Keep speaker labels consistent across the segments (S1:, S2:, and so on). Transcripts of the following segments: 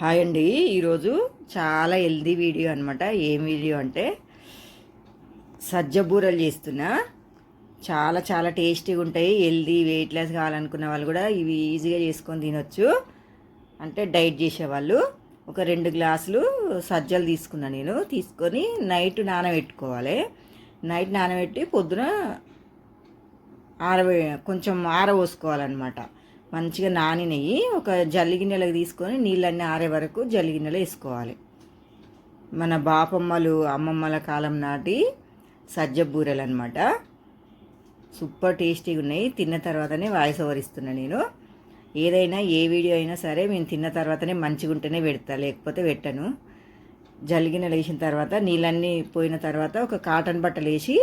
S1: Hi అండి. ఈరోజు చాలా హెల్దీ వీడియో అనమాట ఏం వీడియో అంటే సజ్జ బూరలు చేస్తున్నా. చాలా చాలా టేస్టీగా ఉంటాయి. హెల్దీ వెయిట్ లెస్ కావాలనుకున్న వాళ్ళు కూడా ఇవి ఈజీగా చేసుకొని తినొచ్చు. అంటే డైట్ చేసేవాళ్ళు. ఒక రెండు గ్లాసులు సజ్జలు తీసుకున్నా నేను. తీసుకొని నైట్ నానబెట్టుకోవాలి. నైట్ నానబెట్టి పొద్దున ఆరవే కొంచెం ఆరబోసుకోవాలన్నమాట. మంచిగా నానినవి ఒక జల్లి గిన్నెలకు తీసుకొని నీళ్ళన్నీ ఆరే వరకు జల్లి గిన్నెలో వేసుకోవాలి. మన బాపమ్మలు అమ్మమ్మల కాలం నాటి సజ్జ బూరెలు అనమాట సూపర్ టేస్టీగా ఉన్నాయి. తిన్న తర్వాతనే వాయిస్ ఓవర్ ఇస్తున్నా నేను. ఏదైనా ఏ వీడియో అయినా సరే మేము తిన్న తర్వాతనే మంచిగా ఉంటేనే పెడతా లేకపోతే పెట్టను. జల్లిగిన్నెలు వేసిన తర్వాత నీళ్ళన్నీ పోయిన తర్వాత ఒక కాటన్ బట్టలు వేసి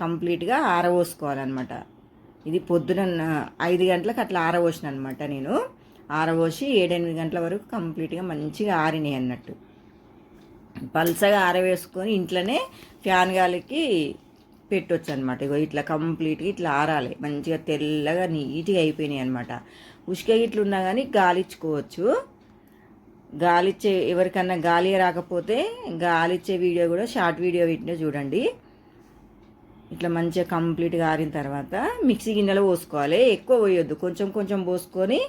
S1: కంప్లీట్గా ఆరబోసుకోవాలన్నమాట. ఇది పొద్దున ఐదు గంటలకు అట్లా ఆరబోసిన అనమాట నేను. ఆరబోసి ఏడెనిమిది గంటల వరకు కంప్లీట్గా మంచిగా ఆరినాయి అన్నట్టు. పల్సగా ఆరవేసుకొని ఇంట్లోనే ఫ్యాన్ గాలికి పెట్టొచ్చు అనమాట ఇగో ఇట్లా కంప్లీట్గా ఇట్లా ఆరాలి. మంచిగా తెల్లగా నీట్గా అయిపోయినాయి అనమాట ఉష్క ఇట్లా ఉన్నా కానీ గాలిచ్చుకోవచ్చు. గాలిచ్చే ఎవరికన్నా గాలి రాకపోతే గాలిచ్చే వీడియో కూడా షార్ట్ వీడియో వీటినే చూడండి. ఇట్లా మంచిగా కంప్లీట్గా ఆరిన తర్వాత మిక్సీ గిన్నెలో పోసుకోవాలి. ఎక్కువ పోయొద్దు. కొంచెం కొంచెం పోసుకొని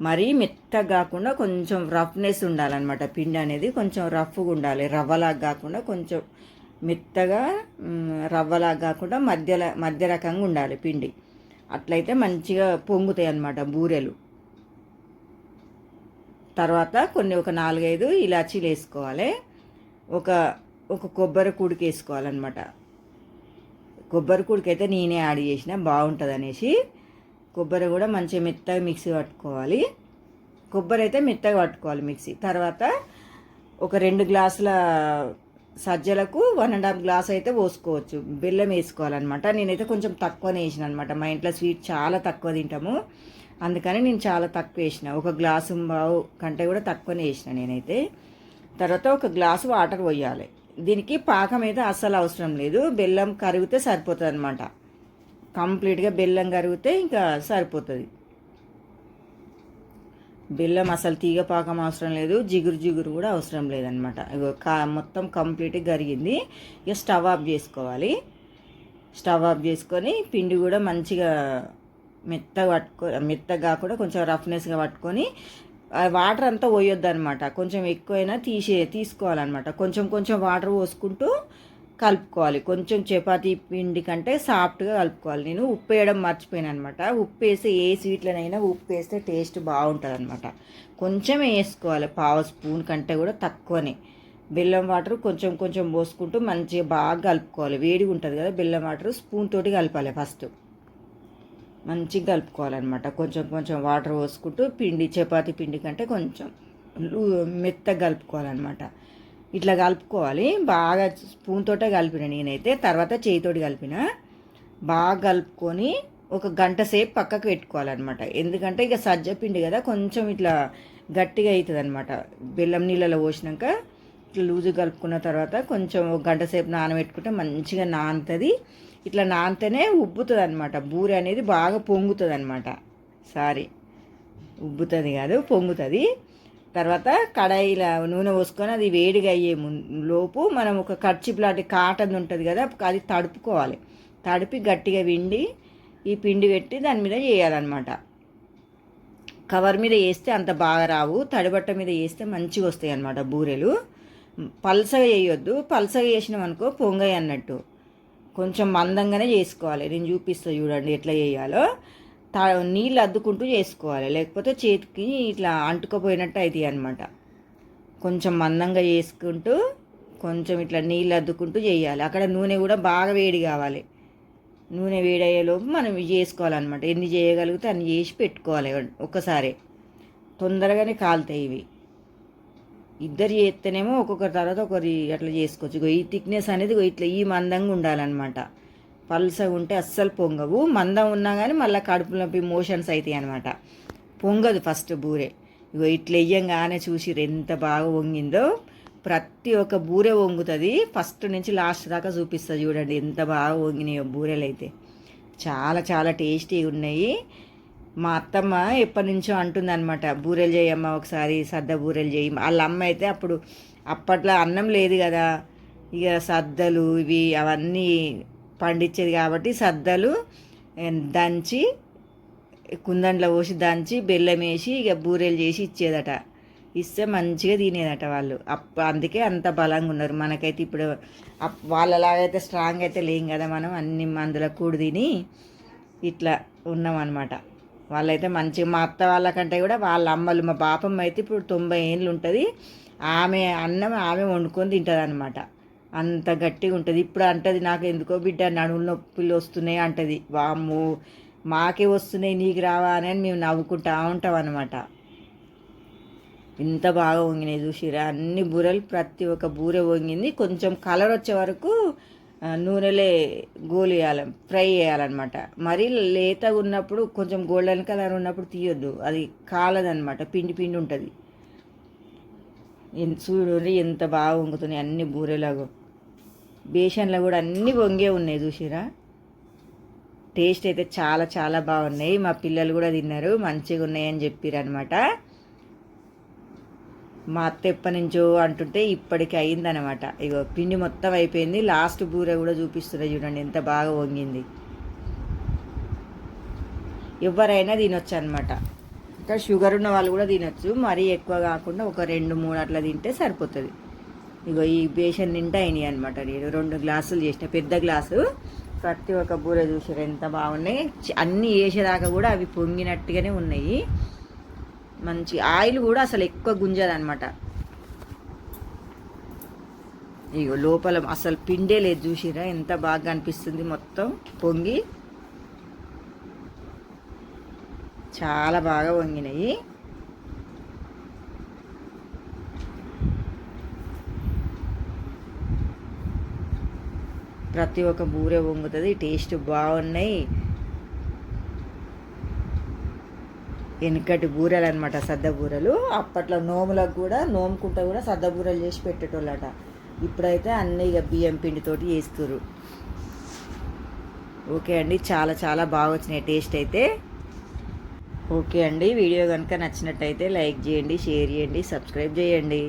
S1: మరీ మెత్తగా కాకుండా కొంచెం రఫ్నెస్ ఉండాలన్నమాట. పిండి అనేది కొంచెం రఫ్గా ఉండాలి. రవ్వలాగా కాకుండా కొంచెం మెత్తగా రవ్వలాగా కాకుండా మధ్యలో మధ్య రకంగా ఉండాలి పిండి. అట్లయితే మంచిగా పొంగుతాయి అన్నమాట బూరెలు. తర్వాత కొన్ని ఒక నాలుగైదు ఇలాచీలు వేసుకోవాలి ఒక ఒక కొబ్బరి కుడికి వేసుకోవాలన్నమాట కొబ్బరి కూడికైతే అయితే నేనే యాడ్ చేసిన బాగుంటుంది అనేసి కొబ్బరి కూడా మంచిగా మెత్తగా మిక్సీ పట్టుకోవాలి. కొబ్బరి అయితే మెత్తగా పట్టుకోవాలి మిక్సీ. తర్వాత ఒక రెండు గ్లాసుల సజ్జలకు వన్ అండ్ హాఫ్ గ్లాస్ అయితే పోసుకోవచ్చు. బెల్లం వేసుకోవాలన్నమాట. నేనైతే కొంచెం తక్కువనే వేసిన అనమాట మా ఇంట్లో స్వీట్ చాలా తక్కువ తింటాము. అందుకని నేను చాలా తక్కువ వేసిన. ఒక గ్లాసు బావు కంటే కూడా తక్కువనే వేసిన నేనైతే. తర్వాత ఒక గ్లాసు వాటర్ పోయాలి. దీనికి పాకం అయితే అస్సలు అవసరం లేదు. బెల్లం కరిగితే సరిపోతుంది అనమాట కంప్లీట్గా బెల్లం కరిగితే ఇంకా సరిపోతుంది. బెల్లం అసలు తీగ పాకం అవసరం లేదు. జిగురు జిగురు కూడా అవసరం లేదనమాట కా మొత్తం కంప్లీట్గా కరిగింది. ఇక స్టవ్ ఆఫ్ చేసుకోవాలి. స్టవ్ ఆఫ్ చేసుకొని పిండి కూడా మంచిగా మెత్తగా పట్టుకో మెత్తగా కాకుండా కొంచెం రఫ్నెస్గా పట్టుకొని వాటర్ అంతా పోయొద్దు అనమాట కొంచెం ఎక్కువైనా తీసే తీసుకోవాలన్నమాట. కొంచెం కొంచెం వాటర్ పోసుకుంటూ కలుపుకోవాలి. కొంచెం చపాతీ పిండి కంటే సాఫ్ట్గా కలుపుకోవాలి. నేను ఉప్పు వేయడం మర్చిపోయాను అనమాట ఉప్పు వేసి ఏ స్వీట్లనైనా ఉప్పు వేస్తే టేస్ట్ బాగుంటుంది అనమాట కొంచెం వేసుకోవాలి. పావు స్పూన్ కంటే కూడా తక్కువనే. బెల్లం వాటర్ కొంచెం కొంచెం పోసుకుంటూ మంచిగా బాగా కలుపుకోవాలి. వేడిగా ఉంటుంది కదా బెల్లం వాటర్ స్పూన్ తోటి కలపాలి ఫస్ట్. మంచిగా కలుపుకోవాలన్నమాట. కొంచెం కొంచెం వాటర్ పోసుకుంటూ పిండి చపాతి పిండి కంటే కొంచెం మెత్తగా కలుపుకోవాలన్నమాట. ఇట్లా కలుపుకోవాలి. బాగా స్పూన్ తోటే కలిపిన నేనైతే. తర్వాత చేయితోటి కలిపిన. బాగా కలుపుకొని ఒక గంట సేపు పక్కకు పెట్టుకోవాలన్నమాట. ఎందుకంటే ఇక సజ్జ పిండి కదా కొంచెం ఇట్లా గట్టిగా అవుతుంది అనమాట బెల్లం నీళ్ళలో పోసినాక ఇట్లా లూజు కలుపుకున్న తర్వాత కొంచెం గంట సేపు నానబెట్టుకుంటే మంచిగా నానుతుంది. ఇట్లా నానితేనే ఉబ్బుతుంది అనమాట బూరె అనేది బాగా పొంగుతుంది అనమాట సారీ. ఉబ్బుతుంది కాదు పొంగుతుంది. తర్వాత కడాయిలో నూనె పోసుకొని అది వేడిగా అయ్యే ముం- లోపు మనం ఒక కర్చిప్ లాంటి కాటన్ ఉంటుంది కదా అది తడుపుకోవాలి. తడిపి గట్టిగా పిండి ఈ పిండి పెట్టి దాని మీద చేయాలన్నమాట. కవర్ మీద వేస్తే అంత బాగా రావు. తడిబట్ట మీద వేస్తే మంచిగా వస్తాయి అన్నమాట బూరెలు. పల్సగా వేయొద్దు పల్సగా చేసినాం అనుకో పొంగయి అన్నట్టు. కొంచెం మందంగానే చేసుకోవాలి. నేను చూపిస్తా చూడండి ఎట్లా చేయాలో. తా నీళ్ళు అద్దుకుంటూ చేసుకోవాలి. లేకపోతే చేతికి ఇట్లా అంటుకుపోయినట్టు అవుతాయి అనమాట కొంచెం మందంగా చేసుకుంటూ కొంచెం ఇట్లా నీళ్ళు అద్దుకుంటూ చేయాలి. అక్కడ నూనె కూడా బాగా వేడి కావాలి. నూనె వేడయ్యేలోపు మనం చేసుకోవాలన్నమాట. ఎన్ని చేయగలిగితే అన్ని చేసి పెట్టుకోవాలి. ఒక్కసారి తొందరగానే కాలుతాయి ఇవి. ఇద్దరు చేస్తేనేమో ఒక్కొక్కరి తర్వాత ఒకరి అట్లా చేసుకోవచ్చు. ఇగో ఈ థిక్నెస్ అనేది ఇట్లా ఈ మందంగా ఉండాలన్నమాట. పల్సగా ఉంటే అస్సలు పొంగవు. మందం ఉన్నా కానీ మళ్ళీ కడుపు నొప్పి మోషన్స్ అవుతాయి అనమాట పొంగదు ఫస్ట్ బూరె. ఇగో ఇట్లా వెయ్యంగానే చూసి ఎంత బాగా వంగిందో. ప్రతి ఒక్క బూరె వంగుతుంది. ఫస్ట్ నుంచి లాస్ట్ దాకా చూపిస్తుంది చూడండి ఎంత బాగా వంగినాయో బూరెలు అయితే చాలా చాలా టేస్టీగా ఉన్నాయి మా అత్తమ్మ ఎప్పటి నుంచో అంటుంది అనమాట బూరెలు చేయమ్మ ఒకసారి సద్ద బూరెలు చేయి. వాళ్ళ అమ్మ అయితే అప్పుడు అప్పట్లో అన్నం లేదు కదా ఇక సద్దలు ఇవి అవన్నీ పండించేది కాబట్టి సద్దలు దంచి కుందంట్లో పోసి దంచి బెల్లం వేసి ఇక బూరెలు చేసి ఇచ్చేదట. ఇస్తే మంచిగా తినేదట వాళ్ళు. అప్ప అందుకే అంత బలంగా ఉన్నారు. మనకైతే ఇప్పుడు అప్- వాళ్ళలాగైతే స్ట్రాంగ్ అయితే లేం కదా మనం అన్ని మందుల కూడి తిని ఇట్లా ఉన్నామన్నమాట వాళ్ళైతే మంచిగా మా అత్త వాళ్ళకంటే కూడా వాళ్ళ అమ్మలు మా పాపమ్మ అయితే ఇప్పుడు తొంభై ఏళ్ళు ఉంటుంది ఆమె అన్నం ఆమె వండుకొని తింటుంది అనమాట అంత గట్టిగా ఉంటుంది ఇప్పుడు అంటది నాకు ఎందుకో బిడ్డ నడుముల నొప్పులు వస్తున్నాయి అంటది. వాము మాకే వస్తున్నాయి నీకు రావా అని మేము నవ్వుకుంటా ఉంటాం అనమాట ఇంత బాగా వంగినాయి చూసిరా అన్ని బూరెలు ప్రతి ఒక్క బూరె వంగింది. కొంచెం కలర్ వచ్చే వరకు నూనెలే గోలు ఫ్రై చేయాలన్నమాట. మరీ లేతగా ఉన్నప్పుడు కొంచెం గోల్డెన్ కలర్ ఉన్నప్పుడు తీయొద్దు. అది కాలదనమాట పిండి పిండి ఉంటుంది. చూడు ఎంత బాగా వంగుతున్నాయి అన్ని బూరెలాగో. బేషన్లో కూడా అన్ని వంగే ఉన్నాయి చూసిరా టేస్ట్ అయితే చాలా చాలా బాగున్నాయి. మా పిల్లలు కూడా తిన్నారు మంచిగా ఉన్నాయని చెప్పారు అనమాట మా అత్త ఎప్పటి నుంచో అంటుంటే ఇప్పటికి అయిందనమాట ఇగో పిండి మొత్తం అయిపోయింది. లాస్ట్ బూర కూడా చూపిస్తున్నా చూడండి ఎంత బాగా వంగింది. ఎవరైనా తినొచ్చు అనమాట ఇంకా షుగర్ ఉన్న వాళ్ళు కూడా తినొచ్చు. మరీ ఎక్కువ కాకుండా ఒక రెండు మూడు అట్లా తింటే సరిపోతుంది. ఇగో ఈ బేషన్ నిండా అయినాయి అనమాట నేను రెండు గ్లాసులు చేసిన పెద్ద గ్లాసు. ప్రతి ఒక్క బూర చూసారు ఎంత బాగున్నాయి. అన్నీ వేసేదాకా కూడా అవి పొంగినట్టుగానే ఉన్నాయి. మంచి ఆయిల్ కూడా అసలు ఎక్కువ గుంజదనమాట ఇగో లోపల అసలు పిండే లేదు చూసిరా? ఎంత బాగా అనిపిస్తుంది మొత్తం పొంగి. చాలా బాగా వంగినాయి ప్రతి ఒక్క బూరే వంగుతుంది టేస్ట్ బాగున్నాయి. వెనుకటి బూరెలు అనమాట సద్ద బూరెలు. అప్పట్లో నోములకు కూడా నోముకుంటా కూడా సద్ద బూరెలు చేసి పెట్టేటోళ్ళట. ఇప్పుడైతే అన్నీ ఇక బియ్యం పిండితోటి చేస్తురు ఓకే అండి చాలా చాలా బాగా వచ్చినాయి టేస్ట్ అయితే. ఓకే అండి వీడియో కనుక నచ్చినట్టయితే లైక్ చేయండి షేర్ చేయండి సబ్స్క్రైబ్ చేయండి.